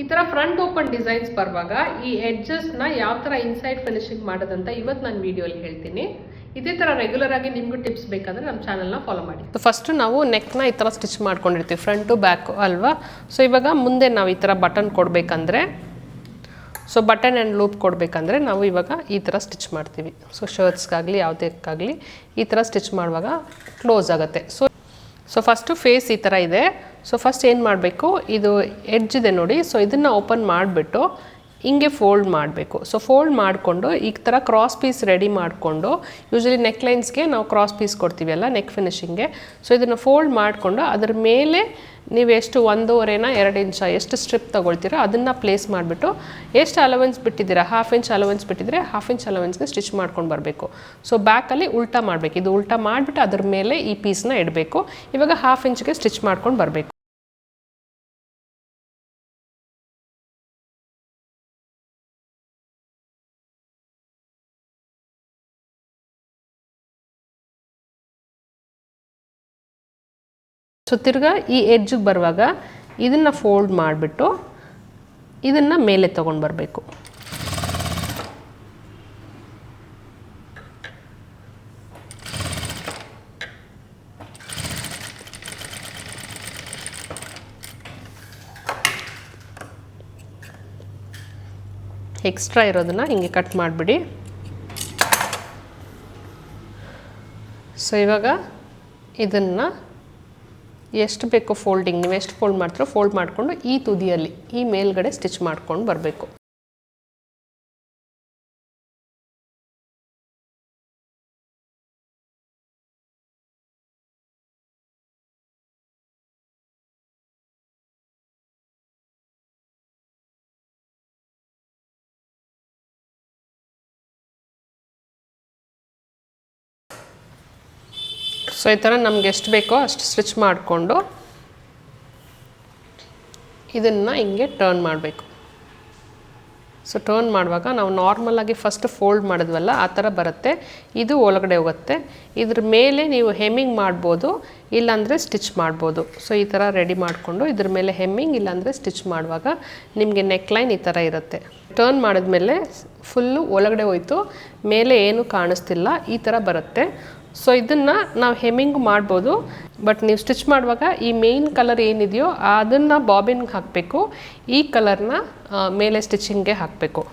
ಈ ಥರ front open designs ಬರುವಾಗ ಈ ಎಡ್ಜಸ್ನ ಯಾವ ಥರ ಇನ್ಸೈಡ್ ಫಿನಿಶಿಂಗ್ ಮಾಡೋದಂತ ಇವತ್ತು ನಾನು ವಿಡಿಯೋಲಿ ಹೇಳ್ತೀನಿ. ಇದೇ ಥರ ರೆಗ್ಯುಲರ್ ಆಗಿ ನಿಮಗೂ ಟಿಪ್ಸ್ ಬೇಕಂದರೆ ನಮ್ಮ ಚಾನಲ್ನ ಫಾಲೋ ಮಾಡಿ. ಫಸ್ಟ್ ನಾವು ನೆಕ್ನ ಈ ಥರ ಸ್ಟಿಚ್ ಮಾಡ್ಕೊಂಡಿರ್ತೀವಿ ಫ್ರಂಟು ಬ್ಯಾಕು ಅಲ್ವಾ? ಸೊ ಇವಾಗ ಮುಂದೆ ನಾವು ಈ ಥರ ಬಟನ್ ಕೊಡಬೇಕಂದ್ರೆ ಸೊ ಬಟನ್ ಆ್ಯಂಡ್ ಲೂಪ್ ಕೊಡಬೇಕಂದ್ರೆ ನಾವು ಇವಾಗ ಈ ಥರ ಸ್ಟಿಚ್ ಮಾಡ್ತೀವಿ. ಸೊ ಶರ್ಟ್ಸ್ಗಾಗಲಿ ಯಾವುದಕ್ಕಾಗಲಿ ಈ ಥರ ಸ್ಟಿಚ್ ಮಾಡುವಾಗ ಕ್ಲೋಸ್ ಆಗುತ್ತೆ. ಸೊ ಸೊ ಫಸ್ಟು ಫೇಸ್ ಈ ಥರ ಇದೆ. ಸೊ ಫಸ್ಟ್ ಏನು ಮಾಡಬೇಕು? ಇದು ಎಡ್ಜ್ ಇದೆ ನೋಡಿ. ಸೊ ಇದನ್ನು ಓಪನ್ ಮಾಡಿಬಿಟ್ಟು ಹಿಂಗೆ ಫೋಲ್ಡ್ ಮಾಡಬೇಕು. ಸೊ ಫೋಲ್ಡ್ ಮಾಡಿಕೊಂಡು ಈ ಥರ ಕ್ರಾಸ್ ಪೀಸ್ ರೆಡಿ ಮಾಡಿಕೊಂಡು ಯೂಶಲಿ ನೆಕ್ಲೈನ್ಸ್ಗೆ ನಾವು ಕ್ರಾಸ್ ಪೀಸ್ ಕೊಡ್ತೀವಲ್ಲ ನೆಕ್ ಫಿನಿಶಿಂಗ್ಗೆ ಸೊ ಇದನ್ನು ಫೋಲ್ಡ್ ಮಾಡಿಕೊಂಡು ಅದ್ರ ಮೇಲೆ ನೀವು ಎಷ್ಟು ಒಂದೂವರೆನ ಎರಡು ಇಂಚ ಎಷ್ಟು ಸ್ಟ್ರಿಪ್ ತೊಗೊಳ್ತೀರೋ ಅದನ್ನು ಪ್ಲೇಸ್ ಮಾಡಿಬಿಟ್ಟು ಎಷ್ಟು ಅಲವೆನ್ಸ್ ಬಿಟ್ಟಿದ್ದೀರಾ? ಹಾಫ್ ಇಂಚ್ ಅಲವೆನ್ಸ್ ಬಿಟ್ಟಿದ್ರೆ ಹಾಫ್ ಇಂಚ್ ಅಲವೆನ್ಸ್ಗೆ ಸ್ಟಿಚ್ ಮಾಡ್ಕೊಂಡು ಬರಬೇಕು. ಸೊ ಬ್ಯಾಕಲ್ಲಿ ಉಲ್ಟಾ ಮಾಡಬೇಕು. ಇದು ಉಲ್ಟಾ ಮಾಡಿಬಿಟ್ಟು ಅದ್ರ ಮೇಲೆ ಈ ಪೀಸ್ನ ಇಡಬೇಕು. ಇವಾಗ ಹಾಫ್ ಇಂಚ್ಗೆ ಸ್ಟಿಚ್ ಮಾಡ್ಕೊಂಡು ಬರಬೇಕು. ಸೊ ತಿರ್ಗಾ ಈ ಎಜ್ಜಿಗೆ ಬರುವಾಗ ಇದನ್ನು ಫೋಲ್ಡ್ ಮಾಡಿಬಿಟ್ಟು ಇದನ್ನು ಮೇಲೆ ತೊಗೊಂಡು ಬರಬೇಕು. ಎಕ್ಸ್ಟ್ರಾ ಇರೋದನ್ನು ಹಿಂಗೆ ಕಟ್ ಮಾಡಿಬಿಡಿ. ಸೊ ಇವಾಗ ಇದನ್ನು ಎಷ್ಟು ಬೇಕೋ ಫೋಲ್ಡಿಂಗ್ ನೀವು ಎಷ್ಟು ಫೋಲ್ಡ್ ಮಾಡ್ತೀರೋ ಫೋಲ್ಡ್ ಮಾಡಿಕೊಂಡು ಈ ತುದಿಯಲ್ಲಿ, ಈ ಮೇಲ್ಗಡೆ ಸ್ಟಿಚ್ ಮಾಡ್ಕೊಂಡು ಬರಬೇಕು. ಸೊ, ಈ ಥರ ನಮ್ಗೆ ಎಷ್ಟು ಬೇಕೋ ಅಷ್ಟು ಸ್ಟಿಚ್ ಮಾಡಿಕೊಂಡು ಇದನ್ನು ಹಿಂಗೆ ಟರ್ನ್ ಮಾಡಬೇಕು. ಸೊ ಟರ್ನ್ ಮಾಡುವಾಗ ನಾವು ನಾರ್ಮಲಾಗಿ ಫಸ್ಟ್ ಫೋಲ್ಡ್ ಮಾಡಿದ್ವಲ್ಲ, ಆ ಥರ ಬರುತ್ತೆ. ಇದು ಒಳಗಡೆ ಹೋಗುತ್ತೆ. ಇದ್ರ ಮೇಲೆ ನೀವು ಹೆಮ್ಮಿಂಗ್ ಮಾಡ್ಬೋದು, ಇಲ್ಲಾಂದರೆ ಸ್ಟಿಚ್ ಮಾಡ್ಬೋದು. ಸೊ, ಈ ಥರ ರೆಡಿ ಮಾಡಿಕೊಂಡು ಇದ್ರ ಮೇಲೆ ಹೆಮ್ಮಿಂಗ್ ಇಲ್ಲಾಂದರೆ ಸ್ಟಿಚ್ ಮಾಡುವಾಗ ನಿಮಗೆ ನೆಕ್ಲೈನ್ ಈ ಥರ ಇರುತ್ತೆ. ಟರ್ನ್ ಮಾಡಿದ್ಮೇಲೆ ಫುಲ್ಲು ಒಳಗಡೆ ಹೋಯಿತು, ಮೇಲೆ ಏನು ಕಾಣಿಸ್ತಿಲ್ಲ, ಈ ಥರ ಬರುತ್ತೆ. ಸೊ ಇದನ್ನು ನಾವು ಹೆಮ್ಮಿಂಗ್ ಮಾಡ್ಬೋದು. ಬಟ್ ನೀವು ಸ್ಟಿಚ್ ಮಾಡುವಾಗ ಈ ಮೇಯ್ನ್ ಕಲರ್ ಏನಿದೆಯೋ ಅದನ್ನು ಬಾಬಿನ್ಗೆ ಹಾಕಬೇಕು. ಈ ಕಲರ್ನ ಮೇಲೆ ಸ್ಟಿಚಿಂಗ್ಗೆ ಹಾಕಬೇಕು.